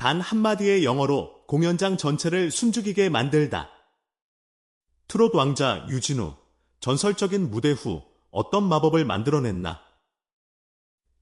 단 한마디의 영어로 공연장 전체를 숨죽이게 만들다. 트롯 왕자 유진우, 전설적인 무대 후 어떤 마법을 만들어냈나?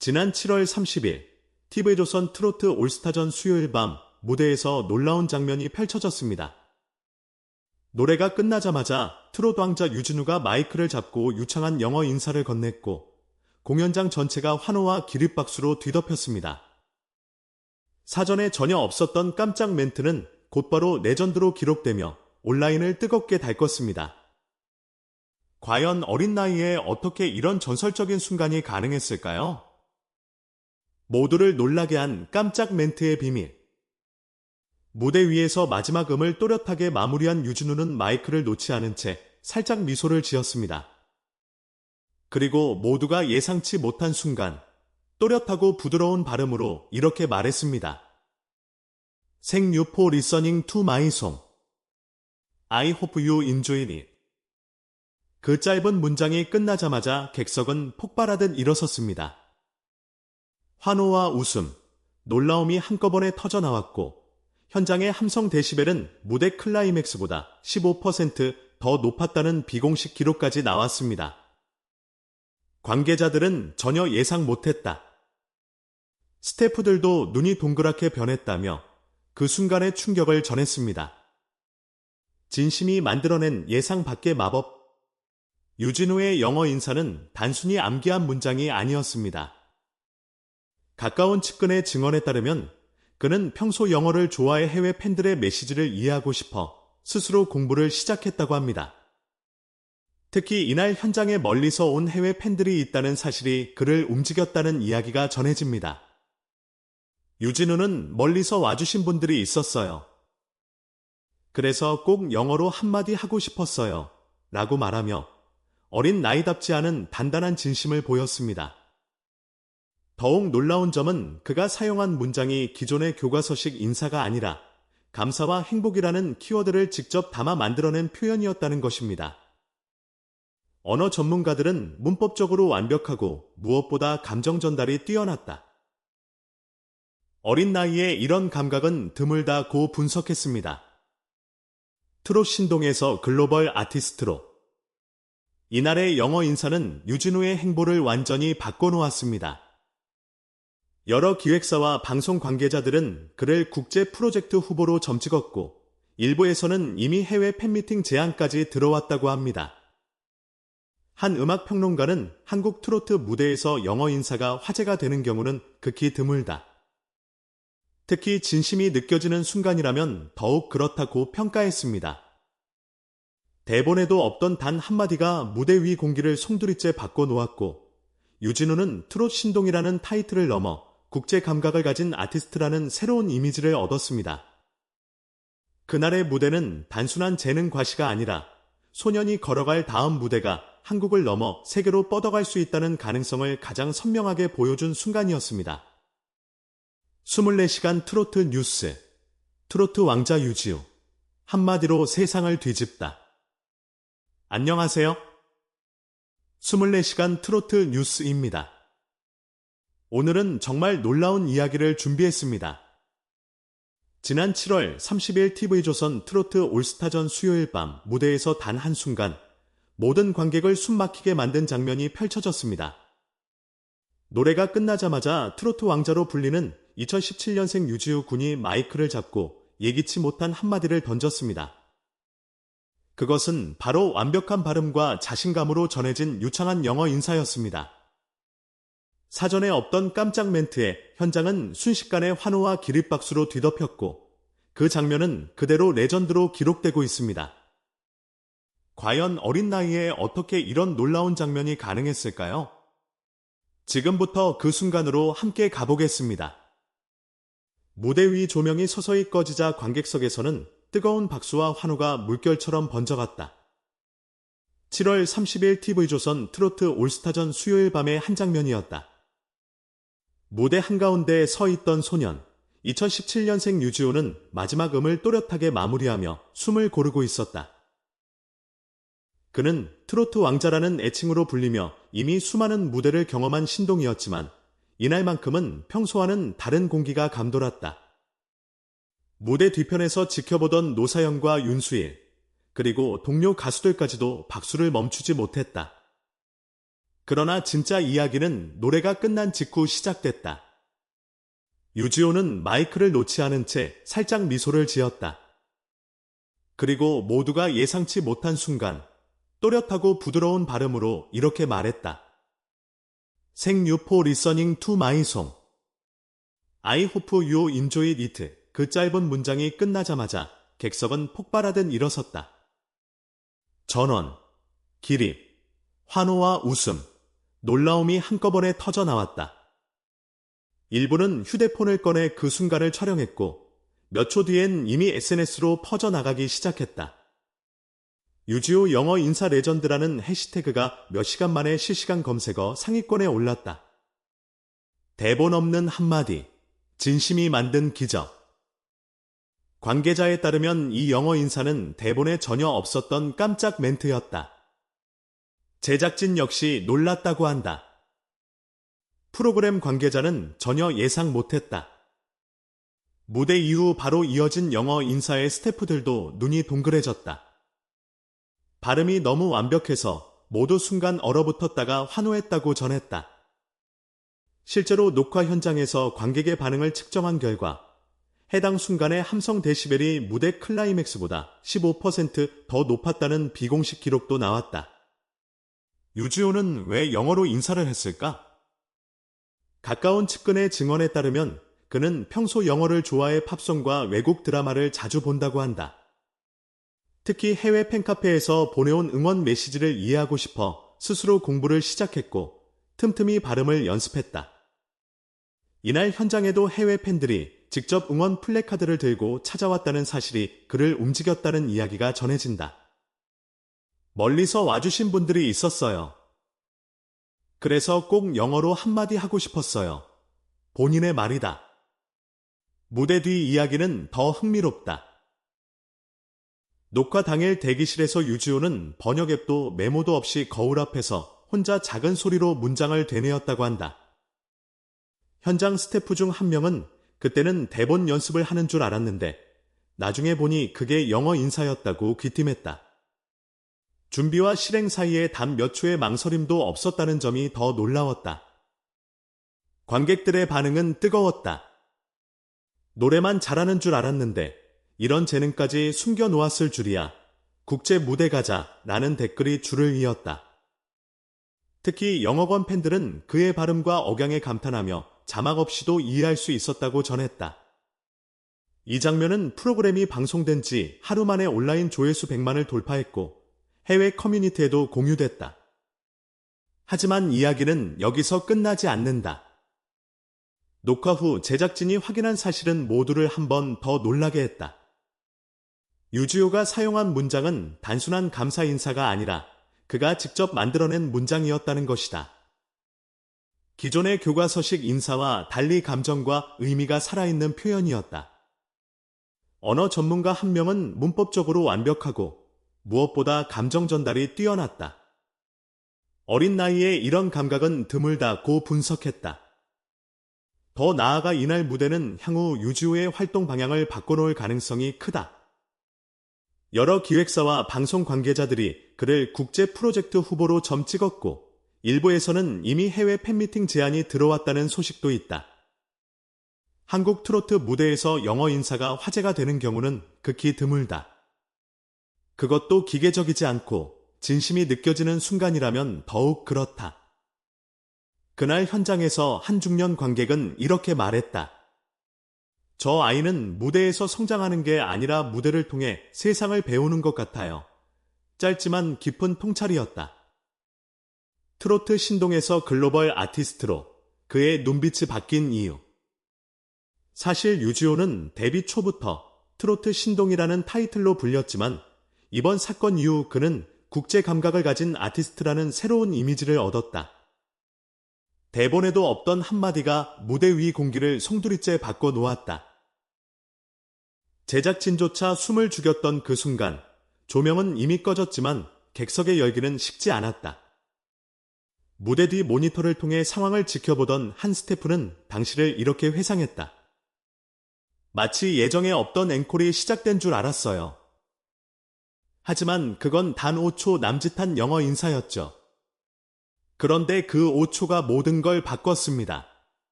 지난 7월 30일, TV조선 트로트 올스타전 수요일 밤 무대에서 놀라운 장면이 펼쳐졌습니다. 노래가 끝나자마자 트롯 왕자 유진우가 마이크를 잡고 유창한 영어 인사를 건넸고 공연장 전체가 환호와 기립박수로 뒤덮였습니다. 사전에 전혀 없었던 깜짝 멘트는 곧바로 레전드로 기록되며 온라인을 뜨겁게 달궜습니다. 과연 어린 나이에 어떻게 이런 전설적인 순간이 가능했을까요? 모두를 놀라게 한 깜짝 멘트의 비밀. 무대 위에서 마지막 음을 또렷하게 마무리한 유진우는 마이크를 놓지 않은 채 살짝 미소를 지었습니다. 그리고 모두가 예상치 못한 순간 또렷하고 부드러운 발음으로 이렇게 말했습니다. 생유포 리서닝 투 마이 송. I hope you enjoyed it. 그 짧은 문장이 끝나자마자 객석은 폭발하듯 일어섰습니다. 환호와 웃음, 놀라움이 한꺼번에 터져 나왔고 현장의 함성 데시벨은 무대 클라이맥스보다 15%더 높았다는 비공식 기록까지 나왔습니다. 관계자들은 전혀 예상 못했다. 스태프들도 눈이 동그랗게 변했다며 그 순간의 충격을 전했습니다. 진심이 만들어낸 예상 밖의 마법. 유진우의 영어 인사는 단순히 암기한 문장이 아니었습니다. 가까운 측근의 증언에 따르면 그는 평소 영어를 좋아해 해외 팬들의 메시지를 이해하고 싶어 스스로 공부를 시작했다고 합니다. 특히 이날 현장에 멀리서 온 해외 팬들이 있다는 사실이 그를 움직였다는 이야기가 전해집니다. 유진우는 멀리서 와주신 분들이 있었어요. 그래서 꼭 영어로 한마디 하고 싶었어요. 라고 말하며 어린 나이답지 않은 단단한 진심을 보였습니다. 더욱 놀라운 점은 그가 사용한 문장이 기존의 교과서식 인사가 아니라 감사와 행복이라는 키워드를 직접 담아 만들어낸 표현이었다는 것입니다. 언어 전문가들은 문법적으로 완벽하고 무엇보다 감정 전달이 뛰어났다. 어린 나이에 이런 감각은 드물다고 분석했습니다. 트롯 신동에서 글로벌 아티스트로 이날의 영어 인사는 유진우의 행보를 완전히 바꿔놓았습니다. 여러 기획사와 방송 관계자들은 그를 국제 프로젝트 후보로 점찍었고 일부에서는 이미 해외 팬미팅 제안까지 들어왔다고 합니다. 한 음악 평론가는 한국 트로트 무대에서 영어 인사가 화제가 되는 경우는 극히 드물다. 특히 진심이 느껴지는 순간이라면 더욱 그렇다고 평가했습니다. 대본에도 없던 단 한마디가 무대 위 공기를 송두리째 바꿔놓았고 유진우는 트롯 신동이라는 타이틀을 넘어 국제 감각을 가진 아티스트라는 새로운 이미지를 얻었습니다. 그날의 무대는 단순한 재능 과시가 아니라 소년이 걸어갈 다음 무대가 한국을 넘어 세계로 뻗어갈 수 있다는 가능성을 가장 선명하게 보여준 순간이었습니다. 24시간 트로트 뉴스 트로트 왕자 유지우 한마디로 세상을 뒤집다. 안녕하세요. 24시간 트로트 뉴스입니다. 오늘은 정말 놀라운 이야기를 준비했습니다. 지난 7월 30일 TV조선 트로트 올스타전 수요일 밤 무대에서 단 한순간 모든 관객을 숨막히게 만든 장면이 펼쳐졌습니다. 노래가 끝나자마자 트로트 왕자로 불리는 2017년생 유지우 군이 마이크를 잡고 예기치 못한 한마디를 던졌습니다. 그것은 바로 완벽한 발음과 자신감으로 전해진 유창한 영어 인사였습니다. 사전에 없던 깜짝 멘트에 현장은 순식간에 환호와 기립박수로 뒤덮였고 그 장면은 그대로 레전드로 기록되고 있습니다. 과연 어린 나이에 어떻게 이런 놀라운 장면이 가능했을까요? 지금부터 그 순간으로 함께 가보겠습니다. 무대 위 조명이 서서히 꺼지자 관객석에서는 뜨거운 박수와 환호가 물결처럼 번져갔다. 7월 30일 TV조선 트로트 올스타전 수요일 밤의 한 장면이었다. 무대 한가운데에 서 있던 소년, 2017년생 유지호는 마지막 음을 또렷하게 마무리하며 숨을 고르고 있었다. 그는 트로트 왕자라는 애칭으로 불리며 이미 수많은 무대를 경험한 신동이었지만 이날만큼은 평소와는 다른 공기가 감돌았다. 무대 뒤편에서 지켜보던 노사연과 윤수일, 그리고 동료 가수들까지도 박수를 멈추지 못했다. 그러나 진짜 이야기는 노래가 끝난 직후 시작됐다. 유지호는 마이크를 놓지 않은 채 살짝 미소를 지었다. 그리고 모두가 예상치 못한 순간 또렷하고 부드러운 발음으로 이렇게 말했다. 생유포 리서닝 투 마이 송. I hope you enjoy it. 그 짧은 문장이 끝나자마자 객석은 폭발하듯 일어섰다. 전원, 기립, 환호와 웃음, 놀라움이 한꺼번에 터져 나왔다. 일부는 휴대폰을 꺼내 그 순간을 촬영했고 몇 초 뒤엔 이미 SNS로 퍼져나가기 시작했다. 유지호 영어 인사 레전드라는 해시태그가 몇 시간 만에 실시간 검색어 상위권에 올랐다. 대본 없는 한마디, 진심이 만든 기적. 관계자에 따르면 이 영어 인사는 대본에 전혀 없었던 깜짝 멘트였다. 제작진 역시 놀랐다고 한다. 프로그램 관계자는 전혀 예상 못했다. 무대 이후 바로 이어진 영어 인사의 스태프들도 눈이 동그래졌다. 발음이 너무 완벽해서 모두 순간 얼어붙었다가 환호했다고 전했다. 실제로 녹화 현장에서 관객의 반응을 측정한 결과 해당 순간의 함성 데시벨이 무대 클라이맥스보다 15%더 높았다는 비공식 기록도 나왔다. 유지호는 왜 영어로 인사를 했을까? 가까운 측근의 증언에 따르면 그는 평소 영어를 좋아해 팝송과 외국 드라마를 자주 본다고 한다. 특히 해외 팬카페에서 보내온 응원 메시지를 이해하고 싶어 스스로 공부를 시작했고 틈틈이 발음을 연습했다. 이날 현장에도 해외 팬들이 직접 응원 플래카드를 들고 찾아왔다는 사실이 그를 움직였다는 이야기가 전해진다. 멀리서 와주신 분들이 있었어요. 그래서 꼭 영어로 한마디 하고 싶었어요. 본인의 말이다. 무대 뒤 이야기는 더 흥미롭다. 녹화 당일 대기실에서 유지호는 번역 앱도 메모도 없이 거울 앞에서 혼자 작은 소리로 문장을 되뇌었다고 한다. 현장 스태프 중 한 명은 그때는 대본 연습을 하는 줄 알았는데 나중에 보니 그게 영어 인사였다고 귀띔했다. 준비와 실행 사이에 단 몇 초의 망설임도 없었다는 점이 더 놀라웠다. 관객들의 반응은 뜨거웠다. 노래만 잘하는 줄 알았는데 이런 재능까지 숨겨놓았을 줄이야. 국제 무대 가자 라는 댓글이 줄을 이었다. 특히 영어권 팬들은 그의 발음과 억양에 감탄하며 자막 없이도 이해할 수 있었다고 전했다. 이 장면은 프로그램이 방송된 지 하루 만에 온라인 조회수 100만을 돌파했고 해외 커뮤니티에도 공유됐다. 하지만 이야기는 여기서 끝나지 않는다. 녹화 후 제작진이 확인한 사실은 모두를 한 번 더 놀라게 했다. 유지호가 사용한 문장은 단순한 감사 인사가 아니라 그가 직접 만들어낸 문장이었다는 것이다. 기존의 교과서식 인사와 달리 감정과 의미가 살아있는 표현이었다. 언어 전문가 한 명은 문법적으로 완벽하고 무엇보다 감정 전달이 뛰어났다. 어린 나이에 이런 감각은 드물다고 분석했다. 더 나아가 이날 무대는 향후 유지호의 활동 방향을 바꿔놓을 가능성이 크다. 여러 기획사와 방송 관계자들이 그를 국제 프로젝트 후보로 점 찍었고 일부에서는 이미 해외 팬미팅 제안이 들어왔다는 소식도 있다. 한국 트로트 무대에서 영어 인사가 화제가 되는 경우는 극히 드물다. 그것도 기계적이지 않고 진심이 느껴지는 순간이라면 더욱 그렇다. 그날 현장에서 한 중년 관객은 이렇게 말했다. 저 아이는 무대에서 성장하는 게 아니라 무대를 통해 세상을 배우는 것 같아요. 짧지만 깊은 통찰이었다. 트로트 신동에서 글로벌 아티스트로 그의 눈빛이 바뀐 이유. 사실 유지호는 데뷔 초부터 트로트 신동이라는 타이틀로 불렸지만 이번 사건 이후 그는 국제 감각을 가진 아티스트라는 새로운 이미지를 얻었다. 대본에도 없던 한마디가 무대 위 공기를 송두리째 바꿔 놓았다. 제작진조차 숨을 죽였던 그 순간 조명은 이미 꺼졌지만 객석의 열기는 식지 않았다. 무대 뒤 모니터를 통해 상황을 지켜보던 한 스태프는 당시를 이렇게 회상했다. 마치 예정에 없던 앵콜이 시작된 줄 알았어요. 하지만 그건 단 5초 남짓한 영어 인사였죠. 그런데 그 5초가 모든 걸 바꿨습니다.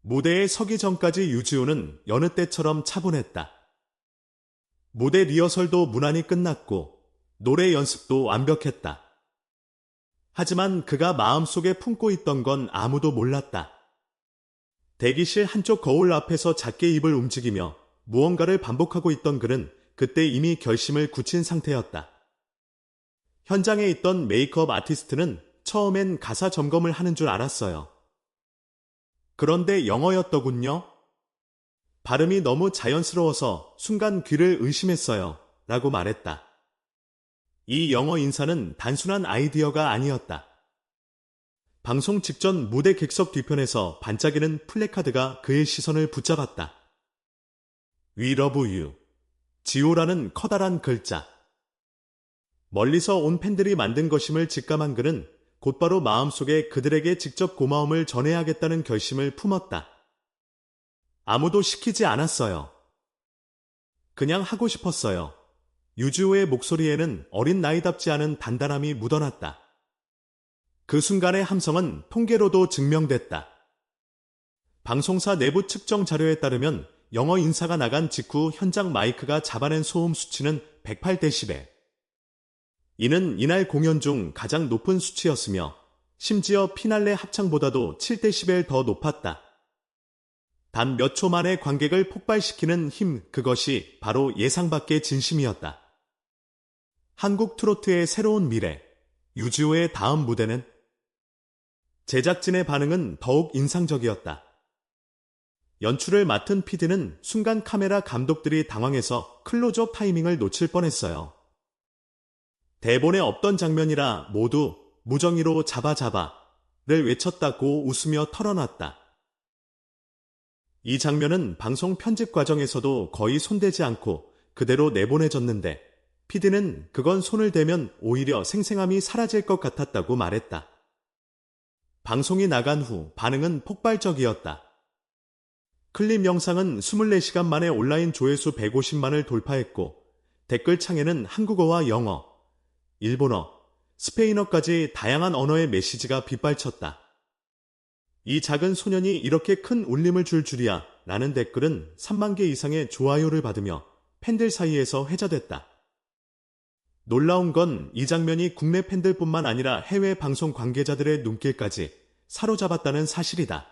무대에 서기 전까지 유지호는 여느 때처럼 차분했다. 무대 리허설도 무난히 끝났고 노래 연습도 완벽했다. 하지만 그가 마음속에 품고 있던 건 아무도 몰랐다. 대기실 한쪽 거울 앞에서 작게 입을 움직이며 무언가를 반복하고 있던 그는 그때 이미 결심을 굳힌 상태였다. 현장에 있던 메이크업 아티스트는 처음엔 가사 점검을 하는 줄 알았어요. 그런데 영어였더군요. 발음이 너무 자연스러워서 순간 귀를 의심했어요. 라고 말했다. 이 영어 인사는 단순한 아이디어가 아니었다. 방송 직전 무대 객석 뒤편에서 반짝이는 플래카드가 그의 시선을 붙잡았다. We love you. 지오라는 커다란 글자. 멀리서 온 팬들이 만든 것임을 직감한 그는 곧바로 마음속에 그들에게 직접 고마움을 전해야겠다는 결심을 품었다. 아무도 시키지 않았어요. 그냥 하고 싶었어요. 유주호의 목소리에는 어린 나이답지 않은 단단함이 묻어났다. 그 순간의 함성은 통계로도 증명됐다. 방송사 내부 측정 자료에 따르면 영어 인사가 나간 직후 현장 마이크가 잡아낸 소음 수치는 108데시벨. 이는 이날 공연 중 가장 높은 수치였으며 심지어 피날레 합창보다도 7데시벨 더 높았다. 단 몇 초 만에 관객을 폭발시키는 힘, 그것이 바로 예상 밖의 진심이었다. 한국 트로트의 새로운 미래, 유지호의 다음 무대는 제작진의 반응은 더욱 인상적이었다. 연출을 맡은 PD는 순간 카메라 감독들이 당황해서 클로즈업 타이밍을 놓칠 뻔했어요. 대본에 없던 장면이라 모두 무정의로 잡아 잡아를 외쳤다고 웃으며 털어놨다. 이 장면은 방송 편집 과정에서도 거의 손대지 않고 그대로 내보내졌는데 피디는 그건 손을 대면 오히려 생생함이 사라질 것 같았다고 말했다. 방송이 나간 후 반응은 폭발적이었다. 클립 영상은 24시간 만에 온라인 조회수 150만을 돌파했고 댓글창에는 한국어와 영어, 일본어, 스페인어까지 다양한 언어의 메시지가 빗발쳤다. 이 작은 소년이 이렇게 큰 울림을 줄 줄이야 라는 댓글은 3만 개 이상의 좋아요를 받으며 팬들 사이에서 회자됐다. 놀라운 건 이 장면이 국내 팬들뿐만 아니라 해외 방송 관계자들의 눈길까지 사로잡았다는 사실이다.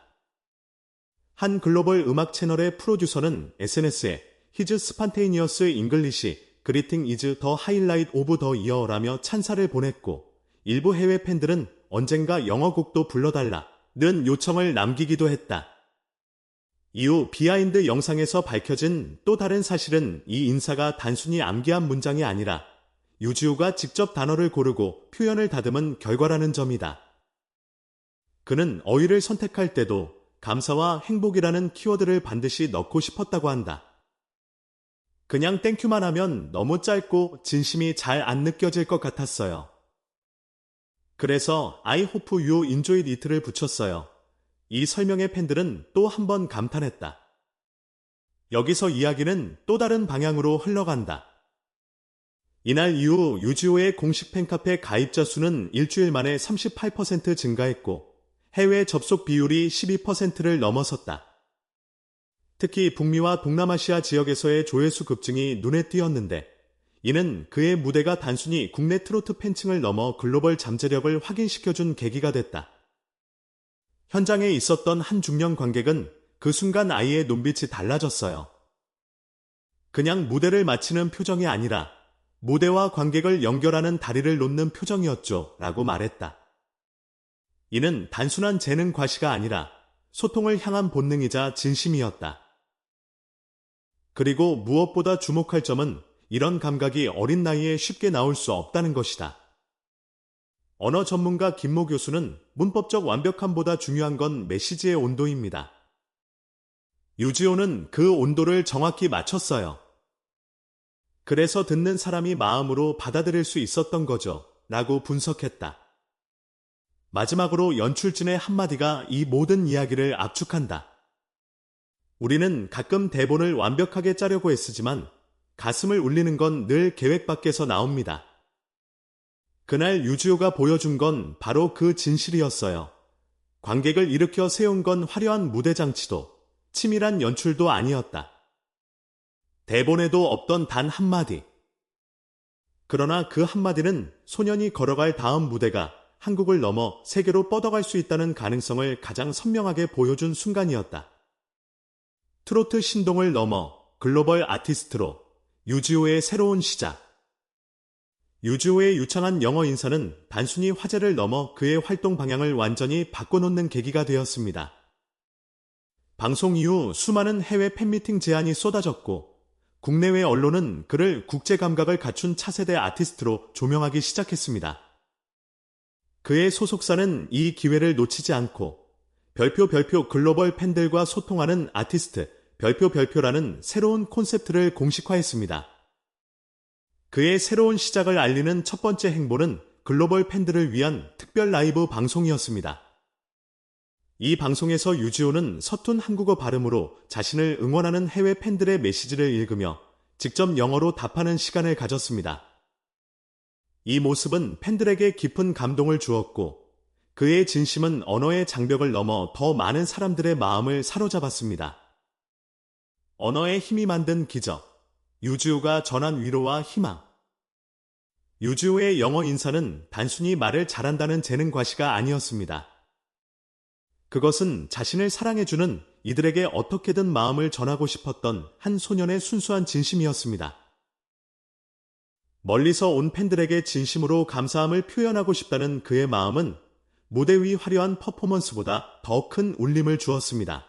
한 글로벌 음악 채널의 프로듀서는 SNS에 His Spontaneous English 그리팅 이즈 더 하이라이트 오브 더 이어라며 찬사를 보냈고 일부 해외 팬들은 언젠가 영어곡도 불러달라는 요청을 남기기도 했다. 이후 비하인드 영상에서 밝혀진 또 다른 사실은 이 인사가 단순히 암기한 문장이 아니라 유지우가 직접 단어를 고르고 표현을 다듬은 결과라는 점이다. 그는 어휘를 선택할 때도 감사와 행복이라는 키워드를 반드시 넣고 싶었다고 한다. 그냥 땡큐만 하면 너무 짧고 진심이 잘 안 느껴질 것 같았어요. 그래서 I hope you enjoyed it를 붙였어요. 이 설명의 팬들은 또 한 번 감탄했다. 여기서 이야기는 또 다른 방향으로 흘러간다. 이날 이후 유지호의 공식 팬카페 가입자 수는 일주일 만에 38% 증가했고 해외 접속 비율이 12%를 넘어섰다. 특히 북미와 동남아시아 지역에서의 조회수 급증이 눈에 띄었는데 이는 그의 무대가 단순히 국내 트로트 팬층을 넘어 글로벌 잠재력을 확인시켜준 계기가 됐다. 현장에 있었던 한 중년 관객은 그 순간 아이의 눈빛이 달라졌어요. 그냥 무대를 마치는 표정이 아니라 무대와 관객을 연결하는 다리를 놓는 표정이었죠. 라고 말했다. 이는 단순한 재능 과시가 아니라 소통을 향한 본능이자 진심이었다. 그리고 무엇보다 주목할 점은 이런 감각이 어린 나이에 쉽게 나올 수 없다는 것이다. 언어 전문가 김모 교수는 문법적 완벽함보다 중요한 건 메시지의 온도입니다. 유지호는 그 온도를 정확히 맞췄어요. 그래서 듣는 사람이 마음으로 받아들일 수 있었던 거죠. 라고 분석했다. 마지막으로 연출진의 한마디가 이 모든 이야기를 압축한다. 우리는 가끔 대본을 완벽하게 짜려고 애쓰지만 가슴을 울리는 건 늘 계획 밖에서 나옵니다. 그날 유지호가 보여준 건 바로 그 진실이었어요. 관객을 일으켜 세운 건 화려한 무대 장치도 치밀한 연출도 아니었다. 대본에도 없던 단 한마디. 그러나 그 한마디는 소년이 걸어갈 다음 무대가 한국을 넘어 세계로 뻗어갈 수 있다는 가능성을 가장 선명하게 보여준 순간이었다. 트로트 신동을 넘어 글로벌 아티스트로 유지호의 새로운 시작. 유지호의 유창한 영어 인사는 단순히 화제를 넘어 그의 활동 방향을 완전히 바꿔놓는 계기가 되었습니다. 방송 이후 수많은 해외 팬미팅 제안이 쏟아졌고 국내외 언론은 그를 국제 감각을 갖춘 차세대 아티스트로 조명하기 시작했습니다. 그의 소속사는 이 기회를 놓치지 않고 별표 별표 글로벌 팬들과 소통하는 아티스트 별표 별표라는 새로운 콘셉트를 공식화했습니다. 그의 새로운 시작을 알리는 첫 번째 행보는 글로벌 팬들을 위한 특별 라이브 방송이었습니다. 이 방송에서 유지호는 서툰 한국어 발음으로 자신을 응원하는 해외 팬들의 메시지를 읽으며 직접 영어로 답하는 시간을 가졌습니다. 이 모습은 팬들에게 깊은 감동을 주었고 그의 진심은 언어의 장벽을 넘어 더 많은 사람들의 마음을 사로잡았습니다. 언어의 힘이 만든 기적. 유지우가 전한 위로와 희망. 유지우의 영어 인사는 단순히 말을 잘한다는 재능 과시가 아니었습니다. 그것은 자신을 사랑해주는 이들에게 어떻게든 마음을 전하고 싶었던 한 소년의 순수한 진심이었습니다. 멀리서 온 팬들에게 진심으로 감사함을 표현하고 싶다는 그의 마음은 무대 위 화려한 퍼포먼스보다 더 큰 울림을 주었습니다.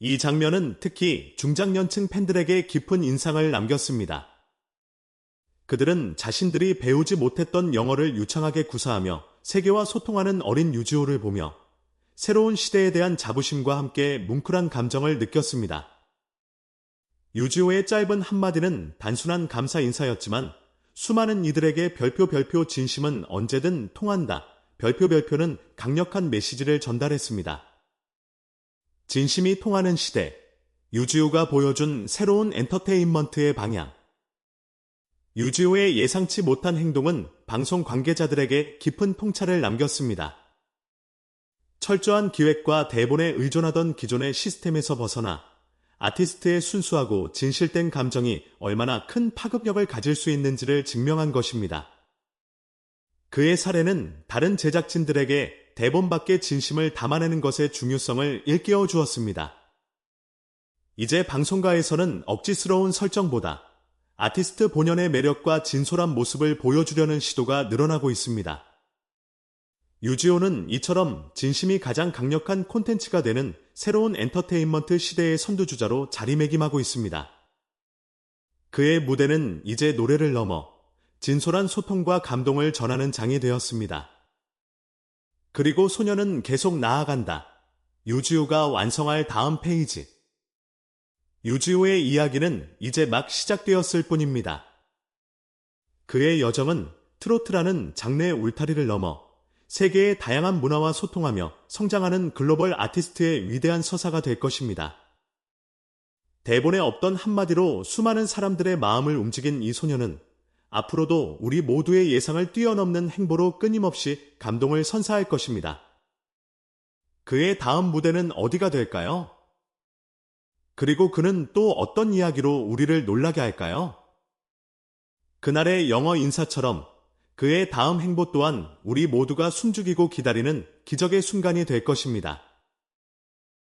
이 장면은 특히 중장년층 팬들에게 깊은 인상을 남겼습니다. 그들은 자신들이 배우지 못했던 영어를 유창하게 구사하며 세계와 소통하는 어린 유지호를 보며 새로운 시대에 대한 자부심과 함께 뭉클한 감정을 느꼈습니다. 유지호의 짧은 한마디는 단순한 감사 인사였지만 수많은 이들에게 별표 별표 진심은 언제든 통한다. 별표 별표는 강력한 메시지를 전달했습니다. 진심이 통하는 시대. 유지호가 보여준 새로운 엔터테인먼트의 방향. 유지호의 예상치 못한 행동은 방송 관계자들에게 깊은 통찰을 남겼습니다. 철저한 기획과 대본에 의존하던 기존의 시스템에서 벗어나 아티스트의 순수하고 진실된 감정이 얼마나 큰 파급력을 가질 수 있는지를 증명한 것입니다. 그의 사례는 다른 제작진들에게 대본 밖의 진심을 담아내는 것의 중요성을 일깨워 주었습니다. 이제 방송가에서는 억지스러운 설정보다 아티스트 본연의 매력과 진솔한 모습을 보여주려는 시도가 늘어나고 있습니다. 유지호는 이처럼 진심이 가장 강력한 콘텐츠가 되는 새로운 엔터테인먼트 시대의 선두주자로 자리매김하고 있습니다. 그의 무대는 이제 노래를 넘어 진솔한 소통과 감동을 전하는 장이 되었습니다. 그리고 소녀는 계속 나아간다. 유지우가 완성할 다음 페이지. 유지우의 이야기는 이제 막 시작되었을 뿐입니다. 그의 여정은 트로트라는 장르의 울타리를 넘어 세계의 다양한 문화와 소통하며 성장하는 글로벌 아티스트의 위대한 서사가 될 것입니다. 대본에 없던 한마디로 수많은 사람들의 마음을 움직인 이 소녀는 앞으로도 우리 모두의 예상을 뛰어넘는 행보로 끊임없이 감동을 선사할 것입니다. 그의 다음 무대는 어디가 될까요? 그리고 그는 또 어떤 이야기로 우리를 놀라게 할까요? 그날의 영어 인사처럼 그의 다음 행보 또한 우리 모두가 숨죽이고 기다리는 기적의 순간이 될 것입니다.